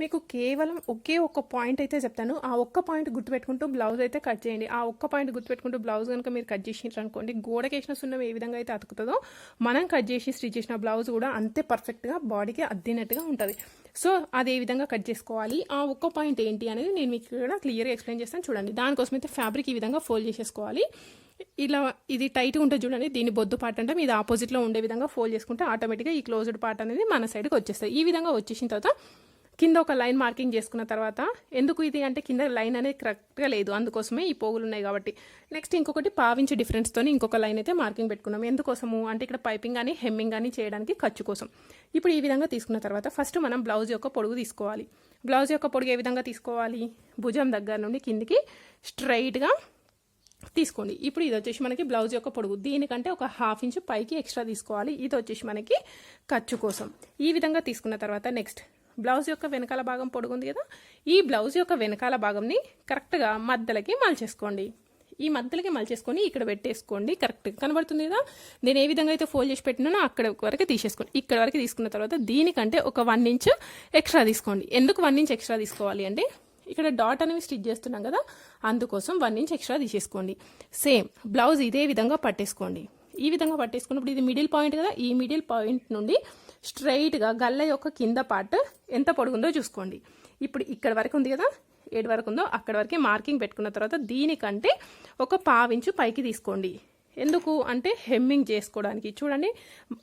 మీకు కేవలం ఒకే ఒక్క పాయింట్ అయితే చెప్తాను. ఆ ఒక్క పాయింట్ గుర్తుపెట్టుకుంటూ బ్లౌజ్ అయితే కట్ చేయండి. ఆ ఒక్క పాయింట్ గుర్తుపెట్టుకుంటూ బ్లౌజ్ కనుక మీరు కట్ చేసినారు అనుకోండి గోడకేసిన సున్నం ఏ విధంగా అయితే అతుకుతుందో మనం కట్ చేసి స్టిచ్ చేసిన బ్లౌజ్ కూడా అంతే పర్ఫెక్ట్గా బాడీకి అద్దినట్టుగా ఉంటుంది. సో అది ఏ విధంగా కట్ చేసుకోవాలి? ఆ ఒక్క పాయింట్ ఏంటి అనేది నేను మీకు ఇక్కడ క్లియర్గా ఎక్స్ప్లెయిన్ చేస్తాను. చూడండి దానికోసం అయితే ఫ్యాబ్రిక్ ఈ విధంగా ఫోల్డ్ చేసేసుకోవాలి. ఇలా ఇది టైట్గా ఉంటుంది చూడండి దీని బొద్దు పార్ట్ అంటే. ఇది ఆపోజిట్లో ఉండే విధంగా ఫోల్డ్ చేసుకుంటే ఆటోమేటిక్గా ఈ క్లోజ్డ్ పార్ట్ అనేది మన సైడ్కి వచ్చేస్తుంది ఈ విధంగా వచ్చేసిన తర్వాత కింద ఒక లైన్ మార్కింగ్ చేసుకున్న తర్వాత ఎందుకు ఇది అంటే కింద లైన్ అనేది కరెక్ట్గా లేదు. అందుకోసమే ఈ పోగులు ఉన్నాయి కాబట్టి. నెక్స్ట్ ఇంకొకటి పావించి డిఫరెన్స్తో ఇంకొక లైన్ అయితే మార్కింగ్ పెట్టుకున్నాం. ఎందుకోసము? అంటే ఇక్కడ పైపింగ్ కానీ హెమ్మింగ్ కానీ చేయడానికి ఖర్చు కోసం. ఇప్పుడు ఈ విధంగా తీసుకున్న తర్వాత ఫస్ట్ మనం బ్లౌజ్ యొక్క పొడుగు తీసుకోవాలి. బ్లౌజ్ యొక్క పొడుగు ఏ విధంగా తీసుకోవాలి? భుజం దగ్గర నుండి కిందికి స్ట్రైట్గా తీసుకోండి. ఇప్పుడు ఇది వచ్చేసి మనకి బ్లౌజ్ యొక్క పొడుగు. దీనికంటే ఒక హాఫ్ ఇంచ్ పైకి ఎక్స్ట్రా తీసుకోవాలి. ఇది వచ్చేసి మనకి ఖర్చు కోసం. ఈ విధంగా తీసుకున్న తర్వాత నెక్స్ట్ బ్లౌజ్ యొక్క వెనకాల భాగం పొడుగుంది కదా? ఈ బ్లౌజ్ యొక్క వెనకాల భాగంని కరెక్ట్గా మధ్యలకి మలచేసుకోండి. ఈ మధ్యలకి మలిచేసుకొని ఇక్కడ పెట్టేసుకోండి. కరెక్ట్గా కనబడుతుంది కదా? నేను ఏ విధంగా అయితే ఫోల్డ్ చేసి పెట్టినానో అక్కడ వరకు తీసేసుకోండి. ఇక్కడ వరకు తీసుకున్న తర్వాత దీనికంటే ఒక వన్ ఇంచ్ ఎక్స్ట్రా తీసుకోండి. ఎందుకు వన్ ఇంచ్ ఎక్స్ట్రా తీసుకోవాలి అంటే ఇక్కడ డాట్ అనేవి స్టిచ్ చేస్తున్నాం కదా అందుకోసం వన్ ఇంచ్ ఎక్స్ట్రా తీసేసుకోండి. సేమ్ బ్లౌజ్ ఇదే విధంగా పట్టేసుకోండి. ఈ విధంగా పట్టేసుకున్నప్పుడు ఇది మిడిల్ పాయింట్ కదా? ఈ మిడిల్ పాయింట్ నుండి స్ట్రైట్గా గల్ల యొక్క కింద పార్ట్ ఎంత పొడుగుందో చూసుకోండి. ఇప్పుడు ఇక్కడ వరకు ఉంది కదా? ఏడు వరకు ఉందో? అక్కడ వరకే మార్కింగ్ పెట్టుకున్న తర్వాత దీనికంటే ఒక పావించు పైకి తీసుకోండి. ఎందుకు? అంటే హెమ్మింగ్ చేసుకోవడానికి. చూడండి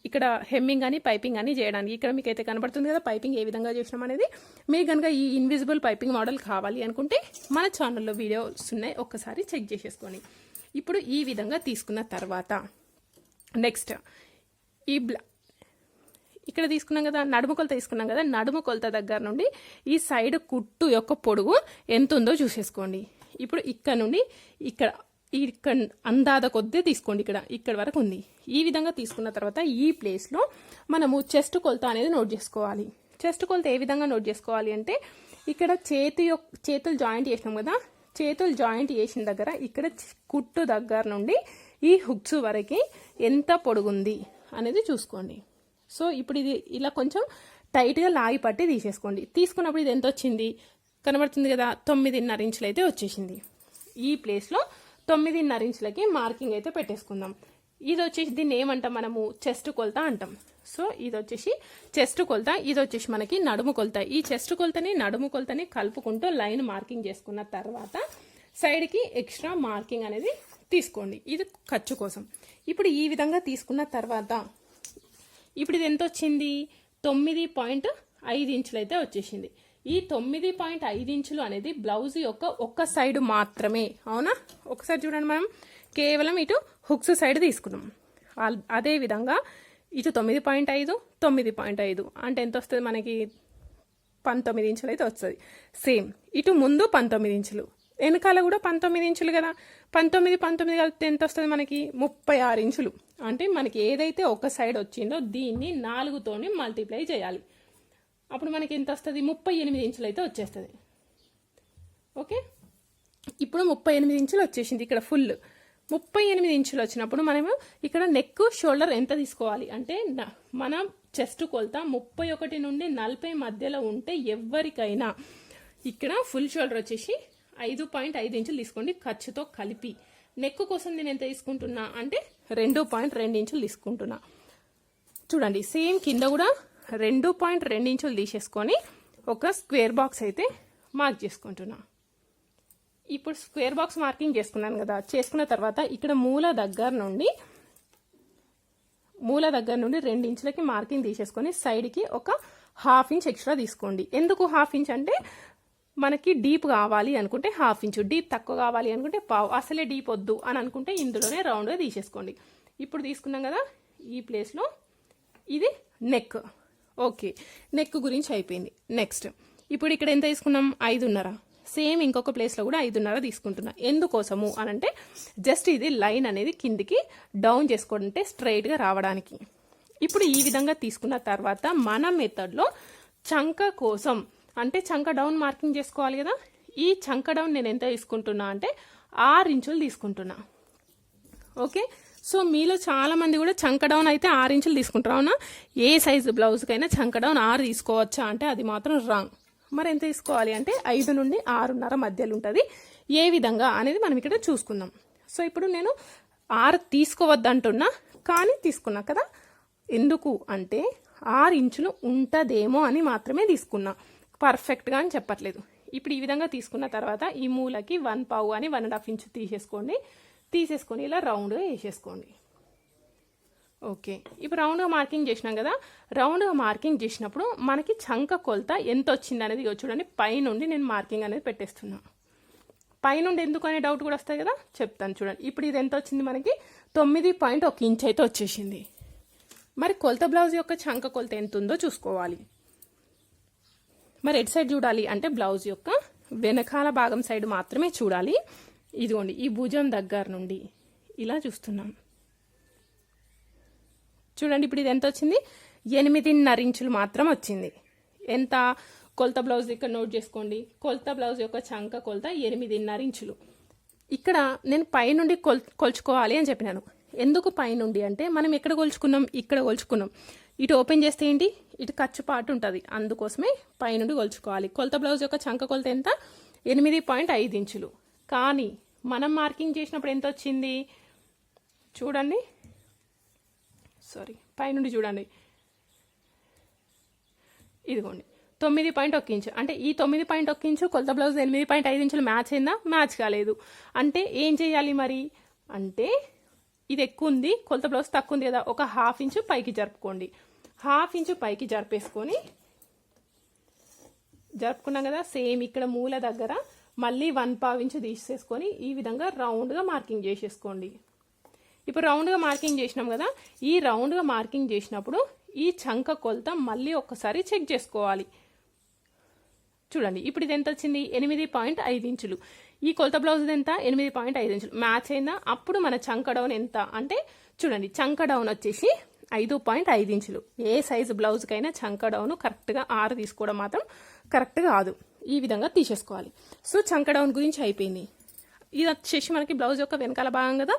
ఇక్కడ హెమ్మింగ్ కానీ పైపింగ్ కానీ చేయడానికి. ఇక్కడ మీకు అయితే కనబడుతుంది కదా పైపింగ్ ఏ విధంగా చేసినాం అనేది. మీరు కనుక ఈ ఇన్విజిబుల్ పైపింగ్ మోడల్ కావాలి అనుకుంటే మన ఛానల్లో వీడియోస్ ఉన్నాయి. ఒక్కసారి చెక్ చేసేసుకోండి. ఇప్పుడు ఈ విధంగా తీసుకున్న తర్వాత నెక్స్ట్ ఈ బ్లా ఇక్కడ తీసుకున్నాం కదా నడుము కొలత తీసుకున్నాం కదా నడుము కొలత దగ్గర నుండి ఈ సైడ్ కుట్టు యొక్క పొడుగు ఎంత ఉందో చూసేసుకోండి. ఇప్పుడు ఇక్కడ నుండి ఇక్కడ ఇక్కడ అందాద కొద్ది తీసుకోండి ఇక్కడ ఇక్కడ వరకు ఉంది. ఈ విధంగా తీసుకున్న తర్వాత ఈ ప్లేస్లో మనము చెస్ట్ కొలత అనేది నోట్ చేసుకోవాలి. చెస్ట్ కొలత ఏ విధంగా నోట్ చేసుకోవాలి అంటే ఇక్కడ చేతి యొక్క చేతులు జాయింట్ చేసినాం కదా చేతులు జాయింట్ చేసిన దగ్గర ఇక్కడ కుట్టు దగ్గర నుండి ఈ హుక్స్ వరకు ఎంత పొడుగుంది అనేది చూసుకోండి. సో ఇప్పుడు ఇది ఇలా కొంచెం టైట్గా లాగి పట్టి తీసేసుకోండి. తీసుకున్నప్పుడు ఇది ఎంత వచ్చింది? కనబడుతుంది కదా తొమ్మిదిన్నర ఇంచులు అయితే వచ్చేసింది. ఈ ప్లేస్లో తొమ్మిదిన్నర ఇంచులకి మార్కింగ్ అయితే పెట్టేసుకుందాం. ఇది వచ్చేసి దీన్ని ఏమంటాం మనము? చెస్ట్ కొలత అంటాం. సో ఇది వచ్చేసి చెస్ట్ కొలత ఇది వచ్చేసి మనకి నడుము కొలత. ఈ చెస్ట్ కొలతని నడుము కొలతని కలుపుకుంటూ లైన్ మార్కింగ్ చేసుకున్న తర్వాత సైడ్కి ఎక్స్ట్రా మార్కింగ్ అనేది తీసుకోండి. ఇది ఖర్చు కోసం. ఇప్పుడు ఈ విధంగా తీసుకున్న తర్వాత ఇప్పుడు ఇది ఎంత వచ్చింది తొమ్మిది పాయింట్ ఐదు ఇంచులు అయితే వచ్చేసింది. ఈ తొమ్మిది పాయింట్ ఐదు ఇంచులు అనేది బ్లౌజ్ యొక్క ఒక్క సైడ్ మాత్రమే అవునా? ఒకసారి చూడండి మనం కేవలం ఇటు హుక్స్ సైడ్ తీసుకున్నాం. అదే విధంగా ఇటు తొమ్మిది పాయింట్ ఐదు తొమ్మిది పాయింట్ ఐదు. అంటే ఎంత వస్తుంది మనకి? పంతొమ్మిది ఇంచులు అయితే వస్తుంది. సేమ్. ఇటు ముందు పంతొమ్మిది ఇంచులు. వెనకాల కూడా పంతొమ్మిది ఇంచులు కదా. పంతొమ్మిది పంతొమ్మిది కలిపితే ఎంత వస్తుంది మనకి? ముప్పై ఆరు ఇంచులు. అంటే మనకి ఏదైతే ఒక సైడ్ వచ్చిందో దీన్ని నాలుగుతోని మల్టిప్లై చేయాలి. అప్పుడు మనకి ఎంత వస్తుంది ముప్పై ఎనిమిది ఇంచులు అయితే వచ్చేస్తుంది. ఓకే? ఇప్పుడు ముప్పై ఎనిమిది ఇంచులు వచ్చేసింది ఇక్కడ ఫుల్. ముప్పై ఎనిమిది ఇంచులు వచ్చినప్పుడు మనము ఇక్కడ నెక్ షోల్డర్ ఎంత తీసుకోవాలి? అంటే న- మనం చెస్ట్ కొలత. ముప్పై ఒకటి నుండి నలభై మధ్యలో ఉంటే ఎవరికైనా ఇక్కడ ఫుల్ షోల్డర్ వచ్చేసి ఐదు పాయింట్ ఐదు ఇంచులు తీసుకోండి. ఖర్చుతో కలిపి. నెక్ కోసం నేను ఎంత తీసుకుంటున్నా అంటే రెండు పాయింట్ రెండు ఇంచులు తీసుకుంటున్నా. చూడండి సేమ్ కింద కూడా రెండు పాయింట్ రెండు ఇంచులు తీసేసుకొని ఒక స్క్వేర్ బాక్స్ అయితే మార్క్ చేసుకుంటున్నా. ఇప్పుడు స్క్వేర్ బాక్స్ మార్కింగ్ చేసుకున్నాను కదా చేసుకున్న తర్వాత ఇక్కడ మూల దగ్గర నుండి మూల దగ్గర నుండి రెండు ఇంచులకి మార్కింగ్ తీసేసుకొని సైడ్కి ఒక హాఫ్ ఇంచ్ ఎక్స్ట్రా తీసుకోండి. ఎందుకు హాఫ్ ఇంచ్ అంటే మనకి డీప్ కావాలి అనుకుంటే హాఫ్ ఇంచు డీప్ తక్కువ కావాలి అనుకుంటే పావు అసలే డీప్ వద్దు అని అనుకుంటే ఇందులోనే రౌండ్గా తీసేసుకోండి. ఇప్పుడు తీసుకున్నాం కదా ఈ ప్లేస్లో ఇది నెక్ ఓకే నెక్ గురించి అయిపోయింది. నెక్స్ట్ ఇప్పుడు ఇక్కడ ఎంత తీసుకున్నాం? ఐదున్నర. సేమ్ ఇంకొక ప్లేస్లో కూడా ఐదున్నర తీసుకుంటున్నా. ఎందుకోసము అని అంటే జస్ట్ ఇది లైన్ అనేది కిందికి డౌన్ చేసుకోవాలంటే స్ట్రైట్గా రావడానికి. ఇప్పుడు ఈ విధంగా తీసుకున్న తర్వాత మన మెథడ్లో చంక కోసం అంటే చంక డౌన్ మార్కింగ్ చేసుకోవాలి కదా. ఈ చంక డౌన్ నేను ఎంత తీసుకుంటున్నా అంటే ఆరు ఇంచులు తీసుకుంటున్నా. ఓకే? సో మీలో చాలా మంది కూడా చంక డౌన్ అయితే ఆరు ఇంచులు తీసుకుంటారు. అవునా? ఏ సైజు బ్లౌజ్కైనా చంక డౌన్ ఆరు తీసుకోవచ్చా అంటే అది మాత్రం రాంగ్ మరి ఎంత తీసుకోవాలి అంటే ఐదు నుండి ఆరున్నర మధ్యలో ఉంటుంది. ఏ విధంగా అనేది మనం ఇక్కడ చూసుకుందాం. సో ఇప్పుడు నేను ఆరు తీసుకోవద్దంటున్నా కానీ తీసుకున్నా కదా. ఎందుకు అంటే ఆరు ఇంచులు ఉంటుందేమో అని మాత్రమే తీసుకున్నా. పర్ఫెక్ట్గా అని చెప్పట్లేదు. ఇప్పుడు ఈ విధంగా తీసుకున్న తర్వాత ఈ మూలకి వన్ పావు అని వన్ అండ్ హాఫ్ ఇంచు తీసేసుకోండి. తీసేసుకొని ఇలా రౌండ్గా వేసేసుకోండి. ఓకే. ఇప్పుడు రౌండ్గా మార్కింగ్ చేసినాం కదా రౌండ్గా మార్కింగ్ చేసినప్పుడు మనకి చంక కొలత ఎంత వచ్చింది అనేది చూడండి. పైనుండి నేను మార్కింగ్ అనేది పెట్టేస్తున్నా. పైనుండి ఎందుకు అనే డౌట్ కూడా వస్తాయి కదా చెప్తాను చూడండి. ఇప్పుడు ఇది ఎంత వచ్చింది మనకి? తొమ్మిది పాయింట్ ఒక ఇంచ్ అయితే వచ్చేసింది. మరి కొలత బ్లౌజ్ యొక్క చంక కొలత ఎంత ఉందో చూసుకోవాలి. మరి ఎటు సైడ్ చూడాలి అంటే బ్లౌజ్ యొక్క వెనకాల భాగం సైడ్ మాత్రమే చూడాలి. ఇదిగోండి ఈ భుజం దగ్గర నుండి ఇలా చూస్తున్నాం. చూడండి ఇప్పుడు ఇది ఎంత వచ్చింది? ఎనిమిదిన్నర ఇంచులు మాత్రం వచ్చింది. ఎంత? కొలత బ్లౌజ్ ఇక్కడ నోట్ చేసుకోండి. కొలత బ్లౌజ్ యొక్క చంక కొలత ఎనిమిదిన్నర ఇంచులు. ఇక్కడ నేను పైనుండి కొల్ కొలుచుకోవాలి అని చెప్పినాను. ఎందుకు పైనుండి? అంటే మనం ఎక్కడ కొలుచుకున్నాం? ఇక్కడ కొలుచుకున్నాం. ఇటు ఓపెన్ చేస్తే ఏంటి? ఇటు ఖర్చు పాటు ఉంటుంది. అందుకోసమే పైనుండి కొలుచుకోవాలి. కొలత బ్లౌజ్ యొక్క చంక కొలత ఎంత? ఎనిమిది పాయింట్ ఐదు ఇంచులు. కానీ మనం మార్కింగ్ చేసినప్పుడు ఎంత వచ్చింది? చూడండి. సారీ పైనుండి చూడండి. ఇదిగోండి. తొమ్మిది పాయింట్ ఒక ఇంచు. అంటే ఈ తొమ్మిది పాయింట్ ఒక ఇంచు కొలత బ్లౌజ్ ఎనిమిది పాయింట్ ఐదు ఇంచులు మ్యాచ్ అయిందా? మ్యాచ్ కాలేదు. అంటే ఏం చేయాలి మరి? అంటే ఇది ఎక్కువ ఉంది కొలత బ్లౌజ్ తక్కువ ఉంది కదా ఒక హాఫ్ ఇంచు పైకి జరుపుకోండి. హాఫ్ ఇంచు పైకి జరిపేసుకొని జరుపుకున్నాం కదా సేమ్ ఇక్కడ మూల దగ్గర మళ్ళీ వన్ పావు ఇంచు తీసేసుకొని ఈ విధంగా రౌండ్గా మార్కింగ్ చేసేసుకోండి. ఇప్పుడు రౌండ్గా మార్కింగ్ చేసినాం కదా ఈ రౌండ్గా మార్కింగ్ చేసినప్పుడు ఈ చంక కొలత మళ్ళీ ఒక్కసారి చెక్ చేసుకోవాలి. చూడండి ఇప్పుడు ఇది ఎంత వచ్చింది? ఎనిమిది పాయింట్ ఐదు ఇంచులు. ఈ కొలత బ్లౌజ్ ఎంత? ఎనిమిది పాయింట్ ఐదు ఇంచులు. మ్యాచ్ అయిందా? అప్పుడు మన చంక డౌన్ ఎంత? అంటే చూడండి చంక డౌన్ వచ్చేసి ఐదు పాయింట్ ఐదు ఇంచులు. ఏ సైజు బ్లౌజ్కైనా చంక డౌన్ కరెక్ట్గా ఆరు తీసుకోవడం మాత్రం కరెక్ట్ కాదు. ఈ విధంగా తీసేసుకోవాలి. సో చంక డౌన్ గురించి అయిపోయింది. ఇది వచ్చేసి మనకి బ్లౌజ్ యొక్క వెనకాల భాగం కదా.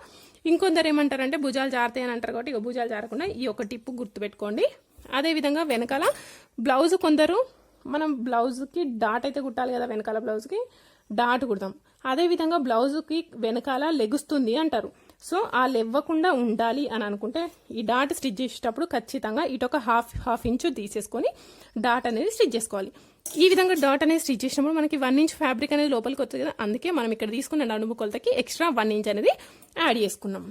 ఇంకొందరు ఏమంటారంటే భుజాలు జారుతాయి అని అంటారు కాబట్టి ఇక భుజాలు జారకుండా ఈ ఒక టిప్పు గుర్తుపెట్టుకోండి. అదేవిధంగా వెనకాల బ్లౌజ్ కొందరు మనం బ్లౌజ్కి డాట్ అయితే కుట్టాలి కదా వెనకాల బ్లౌజ్కి డాట్ కుడతాం. అదేవిధంగా బ్లౌజ్కి వెనకాల లెగుస్తుంది అంటారు. సో ఆ లెవ్వకుండా ఉండాలి అని అనుకుంటే ఈ డాట్ స్టిచ్ చేసేటప్పుడు ఖచ్చితంగా ఇటు ఒక హాఫ్ హాఫ్ ఇంచు తీసేసుకొని డాట్ అనేది స్టిచ్ చేసుకోవాలి. ఈ విధంగా డాట్ అనేది స్టిచ్ చేసినప్పుడు మనకి వన్ ఇంచ్ ఫ్యాబ్రిక్ అనేది లోపలికి వస్తుంది కదా అందుకే మనం ఇక్కడ తీసుకున్న నడుము కొలతకి ఎక్స్ట్రా వన్ ఇంచ్ అనేది యాడ్ చేసుకున్నాం.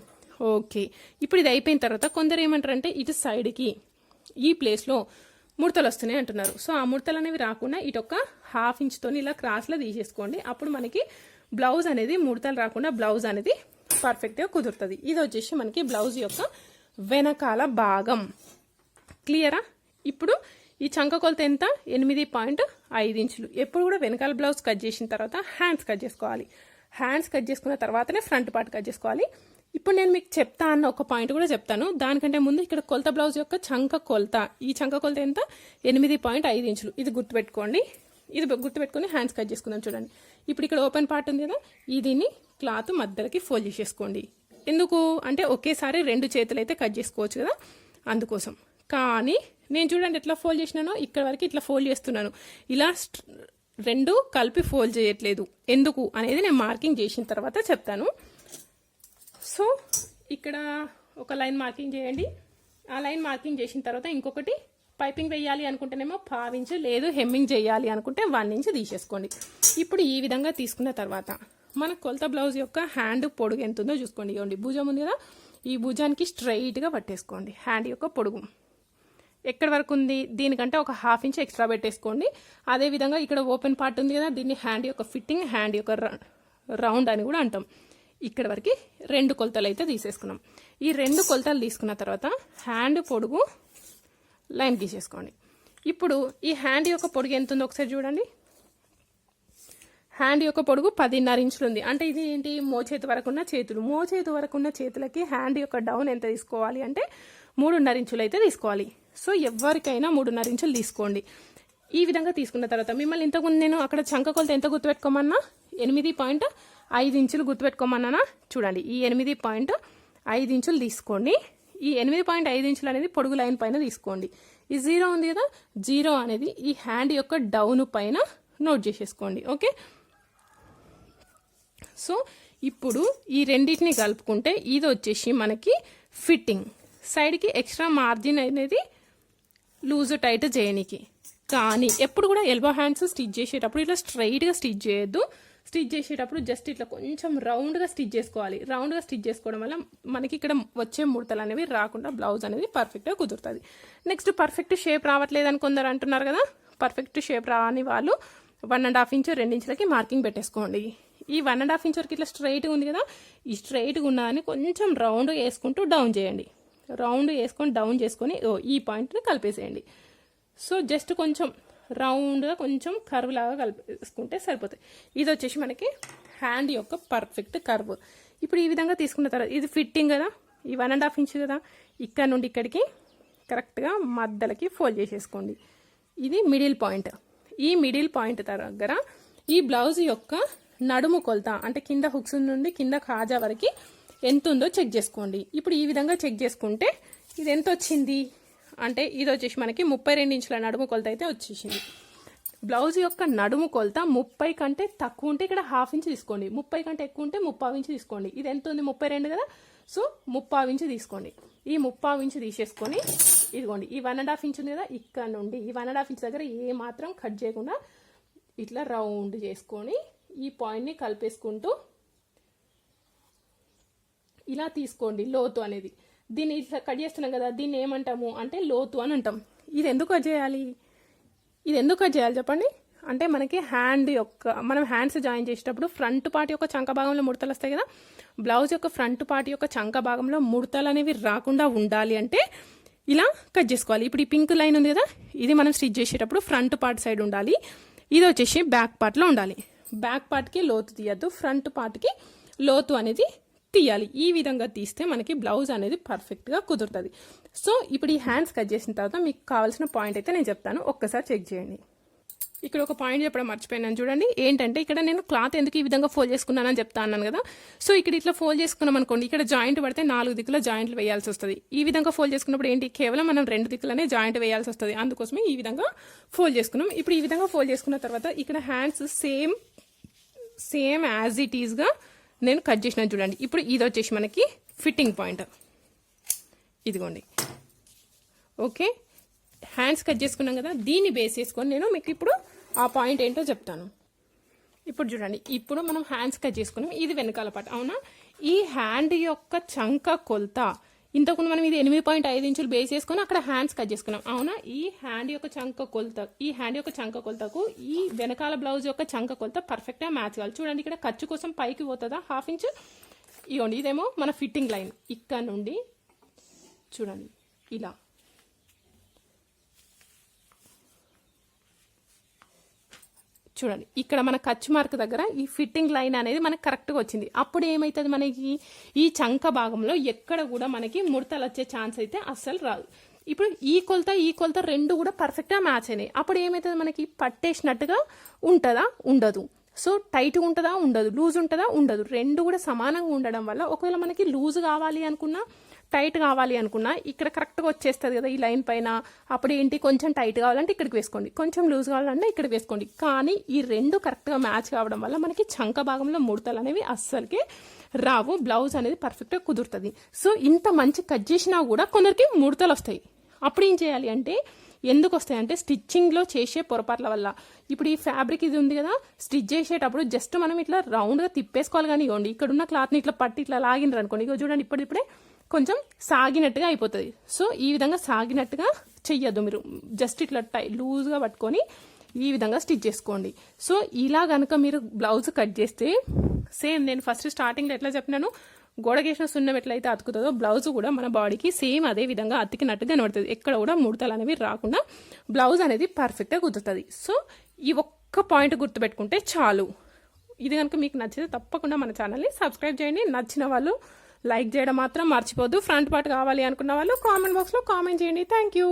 ఓకే. ఇప్పుడు ఇది అయిపోయిన తర్వాత కొందరు ఏమంటారంటే ఇటు సైడ్కి ఈ ప్లేస్లో ముడతలు వస్తున్నాయి అంటున్నారు. సో ఆ ముడతలు అనేవి రాకుండా ఇటు ఒక హాఫ్ ఇంచ్తో ఇలా క్రాస్లో తీసేసుకోండి. అప్పుడు మనకి బ్లౌజ్ అనేది ముడతలు రాకుండా బ్లౌజ్ అనేది పర్ఫెక్ట్గా కుదురుతుంది. ఇది వచ్చేసి మనకి బ్లౌజ్ యొక్క వెనకాల భాగం. క్లియరా ఇప్పుడు ఈ చంక కొలత ఎంత? ఎనిమిది పాయింట్ ఐదు ఇంచులు. ఎప్పుడు కూడా వెనకాల బ్లౌజ్ కట్ చేసిన తర్వాత హ్యాండ్స్ కట్ చేసుకోవాలి. హ్యాండ్స్ కట్ చేసుకున్న తర్వాతనే ఫ్రంట్ పార్ట్ కట్ చేసుకోవాలి. ఇప్పుడు నేను మీకు చెప్తా అన్న ఒక పాయింట్ కూడా చెప్తాను. దానికంటే ముందు ఇక్కడ కొలత బ్లౌజ్ యొక్క చంక కొలత. ఈ చంక కొలత ఎంత? ఎనిమిది పాయింట్ ఐదు ఇంచులు. ఇది గుర్తుపెట్టుకోండి. ఇది గుర్తుపెట్టుకొని హ్యాండ్స్ కట్ చేసుకుందాం చూడండి. ఇప్పుడు ఇక్కడ ఓపెన్ పార్ట్ ఉంది కదా? దీన్ని క్లాత్ మధ్యలోకి ఫోల్డ్ చేసేసుకోండి. ఎందుకు? అంటే ఒకేసారి రెండు చేతులు అయితే కట్ చేసుకోవచ్చు కదా? అందుకోసం. కానీ నేను చూడండి ఎట్లా ఫోల్డ్ చేసినానో ఇక్కడ వరకు ఇట్లా ఫోల్డ్ చేస్తున్నాను. ఇలా రెండు కలిపి ఫోల్డ్ చేయట్లేదు. ఎందుకు? అనేది నేను మార్కింగ్ చేసిన తర్వాత చెప్తాను. సో ఇక్కడ ఒక లైన్ మార్కింగ్ చేయండి. ఆ లైన్ మార్కింగ్ చేసిన తర్వాత ఇంకొకటి పైపింగ్ వేయాలి అనుకుంటేనేమో పావించు లేదు హెమ్మింగ్ చేయాలి అనుకుంటే వన్ ఇంచ్ తీసేసుకోండి. ఇప్పుడు ఈ విధంగా తీసుకున్న తర్వాత మన కొలత బ్లౌజ్ యొక్క హ్యాండ్ పొడుగు ఎంత ఉందో చూసుకోండి. ఇవ్వండి భుజం ఉంది కదా? ఈ భుజానికి స్ట్రైట్గా పట్టేసుకోండి. హ్యాండ్ యొక్క పొడుగు. ఎక్కడి వరకు ఉంది? దీనికంటే ఒక హాఫ్ ఇంచ్ ఎక్స్ట్రా పెట్టేసుకోండి. అదేవిధంగా ఇక్కడ ఓపెన్ పార్ట్ ఉంది కదా? దీన్ని హ్యాండ్ యొక్క ఫిట్టింగ్ హ్యాండ్ యొక్క రౌండ్ అని కూడా అంటాం. ఇక్కడ వరకు రెండు కొలతలు అయితే తీసేసుకున్నాం. ఈ రెండు కొలతలు తీసుకున్న తర్వాత హ్యాండ్ పొడుగు లైన్ గీసేసుకోండి. ఇప్పుడు ఈ హ్యాండ్ యొక్క పొడుగు ఎంత ఉందో ఒకసారి చూడండి. హ్యాండ్ యొక్క పొడుగు పదిన్నర ఇంచులు ఉంది అంటే ఇది ఏంటి? మోచేతి వరకు ఉన్న చేతులు. మోచేతి వరకు ఉన్న చేతులకి హ్యాండ్ యొక్క డౌన్ ఎంత తీసుకోవాలి అంటే మూడున్నర ఇంచులు అయితే తీసుకోవాలి. సో ఎవరికైనా మూడున్నర ఇంచులు తీసుకోండి. ఈ విధంగా తీసుకున్న తర్వాత మిమ్మల్ని ఇంతకుముందు నేను అక్కడ చంక కొలత ఎంత గుర్తుపెట్టుకోమన్నా? ఎనిమిది పాయింట్ ఐదు ఇంచులు గుర్తుపెట్టుకోమన్నానా? చూడండి. ఈ ఎనిమిది పాయింట్ ఐదు ఇంచులు తీసుకోండి. ఈ ఎనిమిది పాయింట్ ఐదు ఇంచులు అనేది పొడుగు లైన్ పైన తీసుకోండి. ఈ జీరో ఉంది కదా? జీరో అనేది ఈ హ్యాండ్ యొక్క డౌన్ పైన నోట్ చేసేసుకోండి. ఓకే? సో ఇప్పుడు ఈ రెండింటిని కలుపుకుంటే ఇది వచ్చేసి మనకి ఫిట్టింగ్. సైడ్కి ఎక్స్ట్రా మార్జిన్ అనేది లూజ్ టైట్ చేయనికి. కానీ ఎప్పుడు కూడా ఎల్బో హ్యాండ్స్ స్టిచ్ చేసేటప్పుడు ఇట్లా స్ట్రైట్గా స్టిచ్ చేయొద్దు. స్టిచ్ చేసేటప్పుడు జస్ట్ ఇట్లా కొంచెం రౌండ్గా స్టిచ్ చేసుకోవాలి. రౌండ్గా స్టిచ్ చేసుకోవడం వల్ల మనకి ఇక్కడ వచ్చే ముడతలు అనేవి రాకుండా బ్లౌజ్ అనేది పర్ఫెక్ట్గా కుదురుతుంది. నెక్స్ట్ పర్ఫెక్ట్ షేప్ రావట్లేదు అని కొందరు అంటున్నారు కదా? పర్ఫెక్ట్ షేప్ రాని వాళ్ళు వన్ అండ్ హాఫ్ ఇంచ్ రెండు ఇంచులకి మార్కింగ్ పెట్టేసుకోండి. ఈ వన్ అండ్ హాఫ్ ఇంచ్ వరకు ఇట్లా స్ట్రైట్గా ఉంది కదా ఈ స్ట్రైట్గా ఉన్నదని కొంచెం రౌండ్ వేసుకుంటూ డౌన్ చేయండి. రౌండ్ వేసుకొని డౌన్ చేసుకొని ఓ ఈ పాయింట్ని కలిపేసేయండి. సో జస్ట్ కొంచెం రౌండ్గా కొంచెం కర్వ్ లాగా కలిపేసుకుంటే సరిపోతుంది ఇది వచ్చేసి మనకి హ్యాండ్ యొక్క పర్ఫెక్ట్ కర్వ్ ఇప్పుడు ఈ విధంగా తీసుకున్న తర్వాత ఇది ఫిట్టింగ్ కదా ఈ వన్ అండ్ హాఫ్ ఇంచ్ కదా ఇక్కడ నుండి ఇక్కడికి కరెక్ట్గా మధ్యలకి ఫోల్డ్ చేసేసుకోండి. ఇది మిడిల్ పాయింట్ ఈ మిడిల్ పాయింట్ దగ్గర ఈ బ్లౌజ్ యొక్క నడుము కొలత అంటే కింద హుక్స్ నుండి కింద కాజా వరకు ఎంత ఉందో చెక్ చేసుకోండి. ఇప్పుడు ఈ విధంగా చెక్ చేసుకుంటే ఇది ఎంత వచ్చింది? అంటే ఇది వచ్చేసి మనకి ముప్పై రెండు ఇంచుల నడుము కొలత అయితే వచ్చేసింది. బ్లౌజ్ యొక్క నడుము కొలత ముప్పై కంటే తక్కువ ఉంటే ఇక్కడ హాఫ్ ఇంచ్ తీసుకోండి. ముప్పై కంటే ఎక్కువ ఉంటే ముప్పావు ఇంచు తీసుకోండి. ఇది ఎంత ఉంది? ముప్పై రెండు కదా? సో ముప్పావు ఇంచు తీసుకోండి. ఈ ముప్పావు ఇంచు తీసేసుకొని ఇదిగోండి ఈ వన్ అండ్ హాఫ్ ఇంచ్ ఉంది కదా ఇక్కడ నుండి ఈ వన్ అండ్ హాఫ్ ఇంచ్ దగ్గర ఏ మాత్రం కట్ చేయకుండా ఇట్లా రౌండ్ చేసుకొని ఈ పాయింట్ని కలిపేసుకుంటూ ఇలా తీసుకోండి లోతు అనేది. దీన్ని ఇట్లా కట్ చేస్తున్నాం కదా దీన్ని ఏమంటాము అంటే లోతు అని అంటాం. ఇది ఎందుకు కట్ చేయాలి? ఇది ఎందుకు కట్ చేయాలి చెప్పండి? అంటే మనకి హ్యాండ్ యొక్క మనం హ్యాండ్స్ జాయిన్ చేసేటప్పుడు ఫ్రంట్ పార్ట్ యొక్క చంక భాగంలో ముడతలు వస్తాయి కదా బ్లౌజ్ యొక్క ఫ్రంట్ పార్ట్ యొక్క చంక భాగంలో ముడతలు అనేవి రాకుండా ఉండాలి అంటే ఇలా కట్ చేసుకోవాలి. ఇప్పుడు ఈ పింక్ లైన్ ఉంది కదా ఇది మనం స్టిచ్ చేసేటప్పుడు ఫ్రంట్ పార్ట్ సైడ్ ఉండాలి. ఇది వచ్చేసి బ్యాక్ పార్ట్లో ఉండాలి. బ్యాక్ పార్ట్కి లోతు తీయద్దు ఫ్రంట్ పార్ట్కి లోతు అనేది తీయాలి. ఈ విధంగా తీస్తే మనకి బ్లౌజ్ అనేది పర్ఫెక్ట్గా కుదురుతుంది. సో ఇప్పుడు ఈ హ్యాండ్స్ కట్ చేసిన తర్వాత మీకు కావాల్సిన పాయింట్ అయితే నేను చెప్తాను. ఒక్కసారి చెక్ చేయండి. ఇక్కడ ఒక పాయింట్ చెప్పడం మర్చిపోయినాను చూడండి. ఏంటంటే ఇక్కడ నేను క్లాత్ ఎందుకు ఈ విధంగా ఫోల్డ్ చేసుకున్నానని చెప్తా అన్నాను కదా. సో ఇక్కడ ఇట్లా ఫోల్డ్ చేసుకున్నాం అనుకోండి ఇక్కడ జాయింట్ పడితే నాలుగు దిక్కుల జాయింట్లు వేయాల్సి వస్తుంది. ఈ విధంగా ఫోల్డ్ చేసుకున్నప్పుడు ఏంటి? కేవలం మనం రెండు దిక్కులనే జాయింట్ వేయాల్సి వస్తుంది. అందుకోసమే ఈ విధంగా ఫోల్డ్ చేసుకున్నాం. ఇప్పుడు ఈ విధంగా ఫోల్డ్ చేసుకున్న తర్వాత ఇక్కడ hands same same as it ఈస్గా నేను కట్ చేసిన చూడండి. ఇప్పుడు ఇది వచ్చేసి మనకి ఫిట్టింగ్ పాయింట్. ఇదిగోండి. ఓకే. హ్యాండ్స్ కట్ చేసుకున్నాం కదా దీన్ని బేస్ చేసుకొని నేను మీకు ఇప్పుడు ఆ పాయింట్ ఏంటో చెప్తాను. ఇప్పుడు చూడండి ఇప్పుడు మనం హ్యాండ్స్ కట్ చేసుకున్నాం. ఇది వెనకాల పాట అవునా? ఈ హ్యాండ్ యొక్క చంక కొలత ఇంతకుముందు మనం ఇది ఎనిమిది పాయింట్ ఐదు ఇంచులు బేస్ చేసుకొని అక్కడ హ్యాండ్స్ కట్ చేసుకున్నాం. అవునా? ఈ హ్యాండ్ యొక్క చంక కొలత ఈ హ్యాండ్ యొక్క చంక కొలతకు ఈ వెనకాల బ్లౌజ్ యొక్క చంక కొలత పర్ఫెక్ట్గా మ్యాచ్ కావాలి. చూడండి ఇక్కడ ఖర్చు కోసం పైకి పోతుందా? హాఫ్ ఇంచ్ ఇవ్వండి ఇదేమో మన ఫిట్టింగ్ లైన్ ఇక్కడ నుండి చూడండి ఇలా. చూడండి ఇక్కడ మన కచ్ మార్క్ దగ్గర ఈ ఫిట్టింగ్ లైన్ అనేది మనకి కరెక్ట్గా వచ్చింది. అప్పుడు ఏమవుతుంది మనకి? ఈ చంక భాగంలో ఎక్కడ కూడా మనకి ముడతలు వచ్చే ఛాన్స్ అయితే అస్సలు రాదు. ఇప్పుడు ఈ కొలత ఈ కొలత రెండు కూడా పర్ఫెక్ట్గా మ్యాచ్ అయినాయి. అప్పుడు ఏమవుతుంది మనకి? పట్టేసినట్టుగా ఉంటుందా? ఉండదు. సో టైట్గా ఉంటుందా? ఉండదు. లూజ్ ఉంటుందా? ఉండదు. రెండు కూడా సమానంగా ఉండడం వల్ల ఒకవేళ మనకి లూజ్ కావాలి అనుకున్నా టైట్ కావాలి అనుకున్నా ఇక్కడ కరెక్ట్గా వచ్చేస్తుంది కదా ఈ లైన్ పైన. అప్పుడు ఏంటి? కొంచెం టైట్ కావాలంటే ఇక్కడికి వేసుకోండి. కొంచెం లూజ్ కావాలంటే ఇక్కడ వేసుకోండి. కానీ ఈ రెండు కరెక్ట్గా మ్యాచ్ కావడం వల్ల మనకి చంక భాగంలో ముడతలు అనేవి అస్సలకి రావు. బ్లౌజ్ అనేది పర్ఫెక్ట్గా కుదురుతుంది. సో ఇంత మంచి కట్ చేసినా కూడా కొందరికి ముడతలు వస్తాయి. అప్పుడు ఏం చేయాలి అంటే ఎందుకు వస్తాయంటే స్టిచ్చింగ్లో చేసే పొరపాట్ల వల్ల. ఇప్పుడు ఈ ఫ్యాబ్రిక్ ఇది ఉంది కదా స్టిచ్ చేసేటప్పుడు జస్ట్ మనం ఇట్లా రౌండ్గా తిప్పేసుకోవాలి కానీ ఇవ్వండి ఇక్కడ ఉన్న క్లాత్ని ఇట్లా పట్టి ఇట్లా లాగినరు అనుకోండి ఇగో చూడండి ఇప్పుడిప్పుడే కొంచెం సాగినట్టుగా అయిపోతుంది. సో ఈ విధంగా సాగినట్టుగా చెయ్యొద్దు మీరు. జస్ట్ ఇట్లా టై లూజ్గా పట్టుకొని ఈ విధంగా స్టిచ్ చేసుకోండి. సో ఇలా కనుక మీరు బ్లౌజ్ కట్ చేస్తే సేమ్ నేను ఫస్ట్ స్టార్టింగ్లో ఎట్లా చెప్పినాను? గోడకేసిన సున్నం ఎట్లయితే అతుకుతుందో బ్లౌజ్ కూడా మన బాడీకి సేమ్ అదే విధంగా అతికినట్టు కనబడుతుంది. ఎక్కడ కూడా ముడతలు అనేవి రాకుండా బ్లౌజ్ అనేది పర్ఫెక్ట్గా కుదురుతుంది. సో ఈ ఒక్క పాయింట్ గుర్తుపెట్టుకుంటే చాలు. ఇది కనుక మీకు నచ్చితే తప్పకుండా మన ఛానల్ని సబ్స్క్రైబ్ చేయండి. నచ్చిన వాళ్ళు లైక్ చేయడం మాత్రం మర్చిపోద్దు ఫ్రంట్ పార్ట్ కావాలి అనుకున్న వాళ్ళు కామెంట్ బాక్స్లో కామెంట్ చేయండి. Thank you